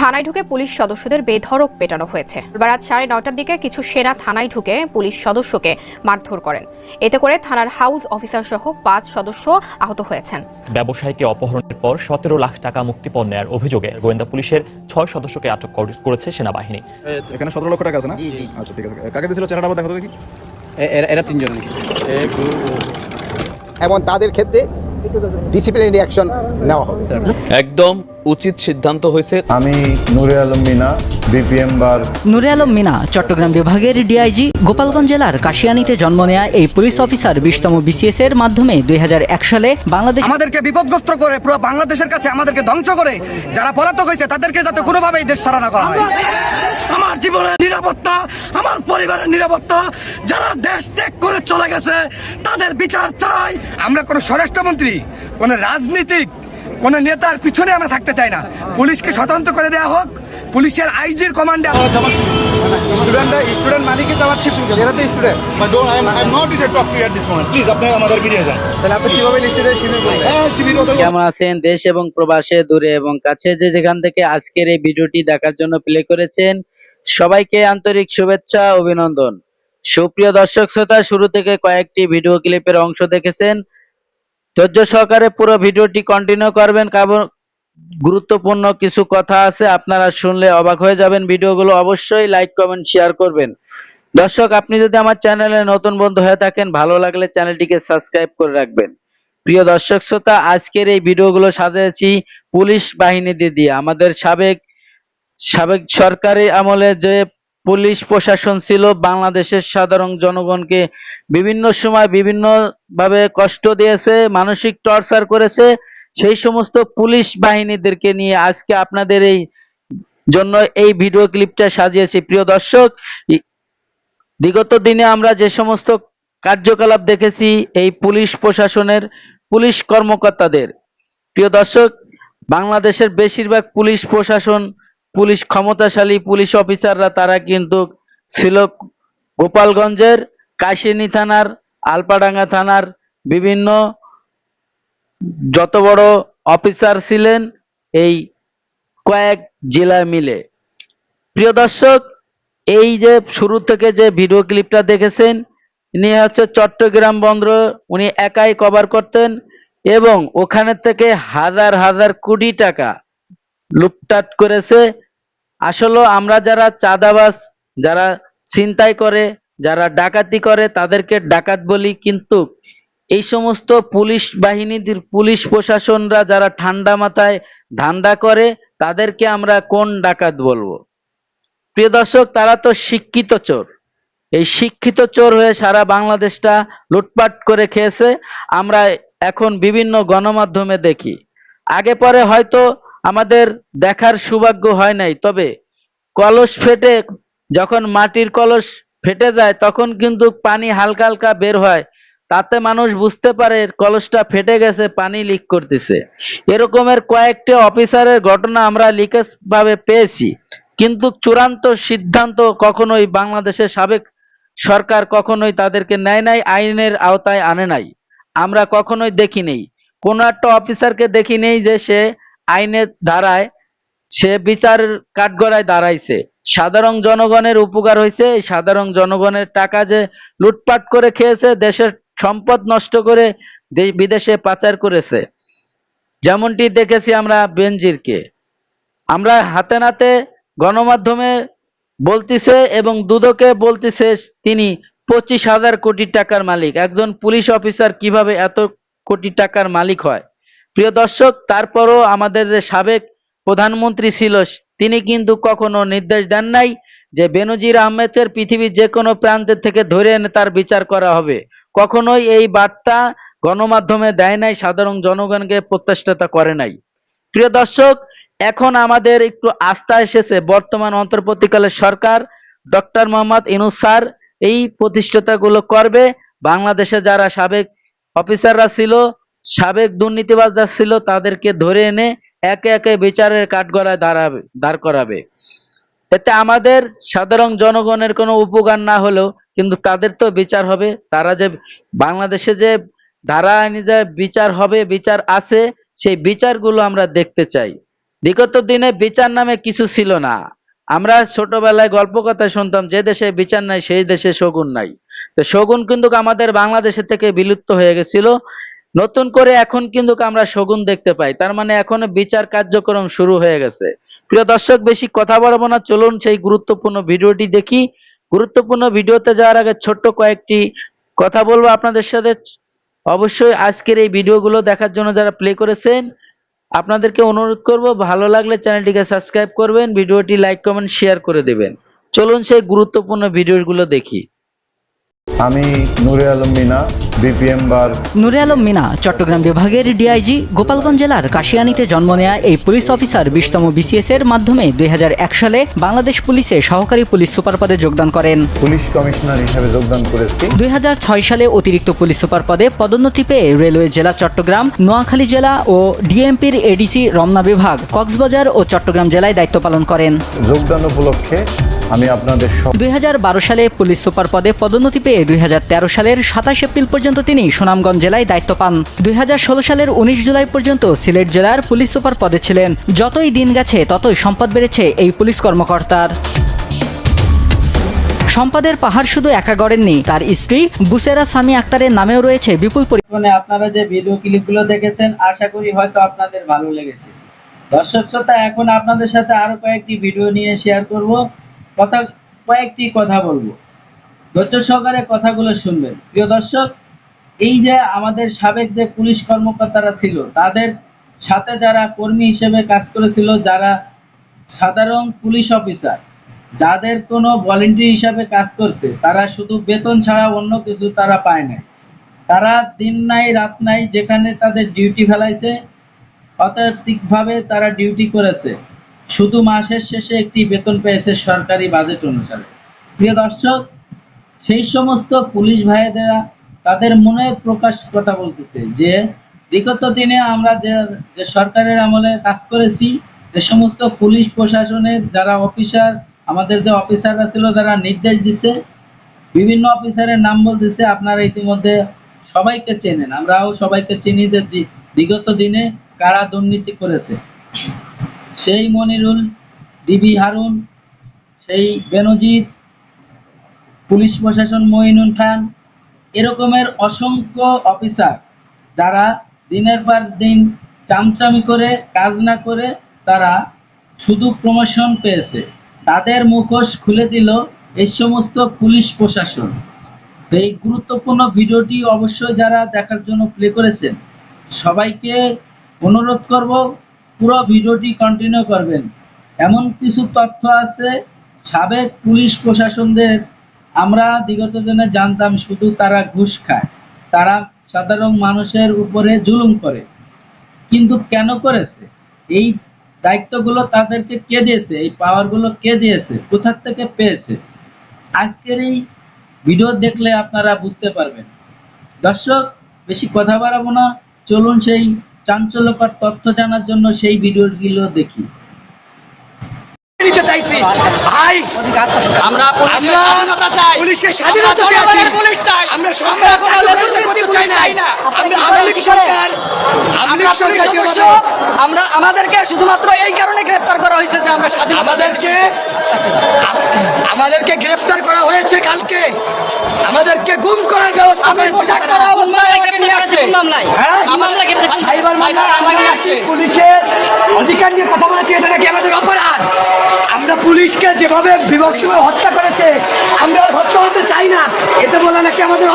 থানায় ঢুকে পুলিশ সদস্যদের বেধরক পেটানো হয়েছে। রাত সাড়ে নটার দিকে কিছু সেনা থানায় ঢুকে পুলিশ সদস্যকে মারধর করেন। এতে করে থানার হাউস অফিসার সহ পাঁচ সদস্য আহত হয়েছেন। ব্যবসায়ীকে অপহরণের পর সতেরো লাখ টাকা মুক্তিপণ নেয়ার অভিযোগে গোয়েন্দা পুলিশের ছয় সদস্যকে আটক কর- করেছে সেনাবাহিনী। এখানে সতেরো লক্ষ টাকা আছে না? জি জি। আচ্ছা ঠিক আছে। কাকে দিয়েছিল আবার দেখো দেখি। এরা- তিনজন এবং তাদের ক্ষেত্রে ডিসিপ্লিনারি অ্যাকশন নেওয়া হবে। একদম উচিত সিদ্ধান্ত হয়েছে। আমি নুরে আলম মিনা বিপিএম বার। নুরে আলম মিনা চট্টগ্রাম বিভাগের ডিআইজি গোপালগঞ্জ জেলার কাশিয়ানীতে জন্ম নেয়া এই পুলিশ অফিসার বিশতম বিসিএস এর মাধ্যমে দুই হাজার এক সালে বাংলাদেশ আমাদেরকে বিপদগ্রস্ত করে পুরো বাংলাদেশের কাছে আমাদেরকে ধ্বংস করে যারা পলাতক হয়েছে তাদেরকে যাতে কোনোভাবেই দেশ ছাড়া না করা হয়। আমার জীবনের নিরাপত্তা আমার পরিবারের নিরাপত্তা যারা দেশ ত্যাগ করে চলে গেছে তাদের বিচার চাই। আমরা কোনো স্বরাষ্ট্রমন্ত্রী কোনো রাজনীতিক কোন নেতার পিছনে আমরা থাকতে চাই না। পুলিশকে স্বতন্ত্র করে দেওয়া হোক পুলিশের আইজির কমান্ডে স্টুডেন্ট মানে কি আমার এরা তো স্টুডেন্ট তাহলে আপনি কীভাবে নিশ্চিত কেমন আছেন? দেশ এবং প্রবাসে দূরে এবং কাছে যে যেখান থেকে আজকের এই ভিডিওটি দেখার জন্য প্লে করেছেন সবাইকে আন্তরিক শুভেচ্ছা অভিনন্দন। সুপ্রিয় দর্শক শ্রোতা শুরু থেকে কয়েকটি ভিডিও ক্লিপের অংশ দেখেছেন। ধৈর্য সহকারে পুরো ভিডিওটি কন্টিনিউ করবেন। কারণ গুরুত্বপূর্ণ কিছু কথা আছে, আপনারা শুনলে অবাক হয়ে যাবেন। ভিডিওগুলো অবশ্যই লাইক কমেন্ট শেয়ার করবেন। দর্শক, আপনি যদি আমার চ্যানেলে নতুন বন্ধু হয়ে থাকেন, ভালো লাগলে চ্যানেলটিকে সাবস্ক্রাইব করে রাখবেন। প্রিয় দর্শক শ্রোতা, আজকের এই ভিডিওগুলো সাজিয়েছি পুলিশ বাহিনীদের দিয়ে আমাদের সাবেক সাবেক সরকারি আমলে যে পুলিশ প্রশাসন ছিল, বাংলাদেশের সাধারণ জনগণকে বিভিন্ন সময় বিভিন্ন ভাবে কষ্ট দিয়েছে, মানসিক টর্চার করেছে সেই সমস্ত পুলিশ বাহিনীদেরকে নিয়ে আজকে আপনাদের এই জন্য এই ভিডিও ক্লিপটা সাজিয়েছি। প্রিয় দর্শক বিগত দিনে আমরা যে সমস্ত কার্যকলাপ দেখেছি এই পুলিশ প্রশাসনের পুলিশ কর্মকর্তাদের। প্রিয় দর্শক, বাংলাদেশের বেশিরভাগ পুলিশ প্রশাসন পুলিশ ক্ষমতাশালী পুলিশ অফিসাররা তারা কিন্তু ছিল গোপালগঞ্জের কাশিনী থানার, আলপাডাঙ্গা থানার বিভিন্ন যত বড় অফিসার ছিলেন এই কয়েক জেলা মিলে। প্রিয় দর্শক, এই যে শুরু থেকে যে ভিডিও ক্লিপটা দেখেছেন ইনি হচ্ছে চট্টগ্রাম বন্দর, উনি একাই কভার করতেন এবং ওখানে থেকে হাজার হাজার কোটি টাকা লুটপাট করেছে। আসলে আমরা যারা চাঁদাবাজ, যারা ছিনতাই করে, যারা ডাকাতি করে, তাদেরকে ডাকাত বলি, কিন্তু এই সমস্ত পুলিশ বাহিনীদের, পুলিশ প্রশাসনরা যারা ঠান্ডা মাথায় ধান্দা করে, তাদেরকে আমরা কোন ডাকাত বলব? প্রিয় দর্শক, তারা তো শিক্ষিত চোর। এই শিক্ষিত চোর হয়ে সারা বাংলাদেশটা লুটপাট করে খেয়েছে। আমরা এখন বিভিন্ন গণমাধ্যমে দেখি। আগে পরে হয়তো আমাদের দেখার সৌভাগ্য হয় নাই, তবে কলস ফেটে, যখন মাটির কলস ফেটে যায়, তখন কিন্তু পানি হালকা হালকা বের হয়। তাতে মানুষ বুঝতে পারে কলসটা ফেটে গেছে, পানি লিক করতেছে। এরকমের কয়েকটি অফিসারের ঘটনা আমরা লিকেজ ভাবে পেয়েছি। কিন্তু চূড়ান্ত সিদ্ধান্ত কখনোই বাংলাদেশের সাবেক সরকার কখনোই তাদেরকে নেয় নাই, আইনের আওতায় আনে নাই। আমরা কখনোই দেখি নেই। কোনো একটা অফিসারকে দেখি নেই যে সে আইনের ধারায়, সে বিচার কাঠগড়ায় দাঁড়াইছে। সাধারণ জনগণের উপকার হয়েছে সাধারণ জনগণের টাকা যে লুটপাট করে খেয়েছে, দেশের সম্পদ নষ্ট করে বিদেশে পাচার করেছে। যেমনটি দেখেছি আমরা বেনজিরকে। আমরা হাতে নাতে গণমাধ্যমে বলতিছে এবং দুদকে বলতিছে তিনি পঁচিশ হাজার কোটি টাকার মালিক। একজন পুলিশ অফিসার কীভাবে এত কোটি টাকার মালিক হয়? প্রিয় দর্শক, তারপরও আমাদের যে সাবেক প্রধানমন্ত্রী ছিল, তিনি কিন্তু কখনো নির্দেশ দেন নাই যে বেনজির আহমেদের পৃথিবীর যে কোনো প্রান্তের থেকে ধরে এনে তার বিচার করা হবে। কখনোই এই বার্তা গণমাধ্যমে দেয় নাই, সাধারণ জনগণকে প্রত্যাশা করে নাই। প্রিয় দর্শক, এখন আমাদের একটু আস্থা এসেছে, বর্তমান অন্তর্বর্তীকালের সরকার, ডক্টর মোহাম্মদ ইনুস স্যার এই প্রতিষ্ঠাতাগুলো করবে। বাংলাদেশে যারা সাবেক অফিসাররা ছিল, সাবেক দুর্নীতিবাজরা ছিল, তাদেরকে ধরে এনে একে একে বিচারের কাঠগড়ায় দাঁড়াবে, দাঁড় করাবে। এতে আমাদের সাধারণ জনগণের কোনো উপকার না হলেও কিন্তু তাদের তো বিচার হবে। তারা যে বাংলাদেশে যে ধারা আইনে যে বিচার হবে, বিচার আছে, সেই বিচারগুলো আমরা দেখতে চাই। বিগত দিনে বিচার নামে কিছু ছিল না। আমরা ছোটবেলায় গল্প কথা শুনতাম, যে দেশে বিচার নাই, সেই দেশে শগুন নাই। তো শগুন কিন্তু আমাদের বাংলাদেশে থেকে বিলুপ্ত হয়ে গেছিল। নতুন করে এখন কিন্তু আমরা শগুন দেখতে পাই। তার মানে এখনও বিচার কার্যক্রম শুরু হয়ে গেছে। প্রিয় দর্শক, বেশি কথা বলব না। চলুন সেই গুরুত্বপূর্ণ ভিডিওটি দেখি। গুরুত্বপূর্ণ ভিডিওতে যাওয়ার আগে ছোট্ট কয়েকটি কথা বলব আপনাদের সাথে। অবশ্যই আজকের এই ভিডিওগুলো দেখার জন্য যারা প্লে করেছেন, আপনাদেরকে অনুরোধ করব, ভালো লাগলে চ্যানেলটিকে সাবস্ক্রাইব করবেন, ভিডিওটি লাইক কমেন্ট শেয়ার করে দেবেন। চলুন সেই গুরুত্বপূর্ণ ভিডিওগুলো দেখি। আমি নুরে আলম মিনা বিপিএম বার। নুরে আলম মিনা চট্টগ্রাম বিভাগের ডিআইজি গোপালগঞ্জ জেলার কাশিয়ানীতে জন্ম নেয়া এই পুলিশ অফিসার বিশতম বিসিএস এর মাধ্যমে দুই হাজার এক সালে বাংলাদেশ পুলিশে সহকারী পুলিশ সুপার পদে যোগদান করেন। পুলিশ কমিশনার হিসেবে যোগদান করেছি। দুই সালে অতিরিক্ত পুলিশ সুপার পদে পদোন্নতি পেয়ে রেলওয়ে জেলা চট্টগ্রাম নোয়াখালী জেলা ও ডিএমপির এডিসি রমনা বিভাগ কক্সবাজার ও চট্টগ্রাম জেলায় দায়িত্ব পালন করেন। যোগদান উপলক্ষে আমি আপনাদের সব দুই হাজার বারো সালে পুলিশ সুপার পদে পদোন্নতি পেয়ে দুই সালের সাতাশ এপ্রিল পর্যন্ত তিনি সুনামগঞ্জ জেলায় দায়িত্ব পান। দুই সালের উনিশ জুলাই পর্যন্ত সিলেট জেলার পুলিশ সুপার পদে ছিলেন। যতই দিন গেছে ততই সম্পদ বেড়েছে এই পুলিশ কর্মকর্তার। সম্পদের পাহাড় শুধু একা গড়েননি তার স্ত্রী বুসেরা সামি আক্তারের নামেও রয়েছে বিপুল পরি- মানে আপনারা যে ভিডিও ক্লিপগুলো দেখেছেন আশা করি হয়তো আপনাদের ভালো লেগেছে। দর্শক শ্রোতা এখন আপনাদের সাথে আরও কয়েকটি ভিডিও নিয়ে শেয়ার করব। কথা, কয়েকটি কথা বলব। ধৈর্য সহকারে কথাগুলো শুনবেন। প্রিয় দর্শক, এই যে আমাদের সাবেক যে পুলিশ কর্মকর্তারা ছিল, তাদের সাথে যারা কর্মী হিসেবে কাজ করেছিল, যারা সাধারণ পুলিশ অফিসার, যাদের কোনো ভলেন্টিয়ার হিসাবে কাজ করছে, তারা শুধু বেতন ছাড়া অন্য কিছু তারা পায় না তারা দিন নাই, রাত নাই, যেখানে তাদের ডিউটি ফেলাইছে, অতাত্ত্বিকভাবে তারা ডিউটি করেছে। শুধু মাসের শেষে একটি বেতন পেয়েছে সরকারি বাজেট অনুসারে। প্রিয় দর্শক, সেই সমস্ত পুলিশ ভাইয়েরা তাদের মনে প্রকাশ কথা বলতেছে যে, বিগত দিনে আমরা যে যে সরকারের আমলে কাজ করেছি, যে সমস্ত পুলিশ প্রশাসনের যারা অফিসার, আমাদের যে অফিসাররা ছিল তারা নির্দেশ দিছে। বিভিন্ন অফিসারের নাম বলতেছে, আপনারা ইতিমধ্যে সবাইকে চেনেন। আমরাও সবাইকে চিনি যে বিগত দিনে কারা দুর্নীতি করেছে। সেই মনিরুল, ডিবি হারুন, সেই বেনজির, পুলিশ প্রশাসন মঈনুল খান, এরকমের অসংখ্য অফিসার যারা দিনের পর দিন চামচামি করে, কাজ না করে তারা শুধু প্রমোশন পেয়েছে। তাদের মুখোশ খুলে দিল এই সমস্ত পুলিশ প্রশাসন। এই গুরুত্বপূর্ণ ভিডিওটি অবশ্যই যারা দেখার জন্য প্লে করেছেন, সবাইকে অনুরোধ করব পুরো ভিডিওটি কন্টিনিউ করবেন। এমন কিছু তথ্য আছে, সাবেক পুলিশ প্রশাসনদের আমরা বিগত দিনে জানতাম শুধু তারা ঘুষ খায়, তারা সাধারণ মানুষের উপরে জুলুম করে। কিন্তু কেন করেছে? এই দায়িত্বগুলো তাদেরকে কে দিয়েছে? এই পাওয়ারগুলো কে দিয়েছে? কোথার থেকে পেয়েছে? আজকের এই ভিডিও দেখলে আপনারা বুঝতে পারবেন। দর্শক, বেশি কথা বাড়াবো না, চলুন সেই চাঞ্চল্যকর তথ্য জানার জন্য সেই ভিডিওগুলো দেখি। নিতে চাইছি। ভাই আমরা পুলিশের স্বাধীনতা চাইছি পুলিশ চাই। আমরা সরকার করতে করতে চাই না। আমরা আওয়ামী লীগ সরকার। আওয়ামী লীগ সরকার আমরা আমাদেরকে শুধুমাত্র এই কারণে গ্রেফতার করা হয়েছে যে আমরা স্বাধীন আমাদেরকে আমাদেরকে গ্রেফতার করা হয়েছে কালকে। আমাদেরকে গুম করার ব্যবস্থা করেছে। ডাক্তার অবস্থায় নিয়ে আসছে। হ্যাঁ? পুলিশের অধিকার নিয়ে কথা বলেছি এটা নাকি আমাদের অপরাধ? আমরা পুলিশকে যেভাবে বিভক্ত হত্যা করেছে, আমরা হত্যা হতে চাই না। এতে বলে নাকি আমাদের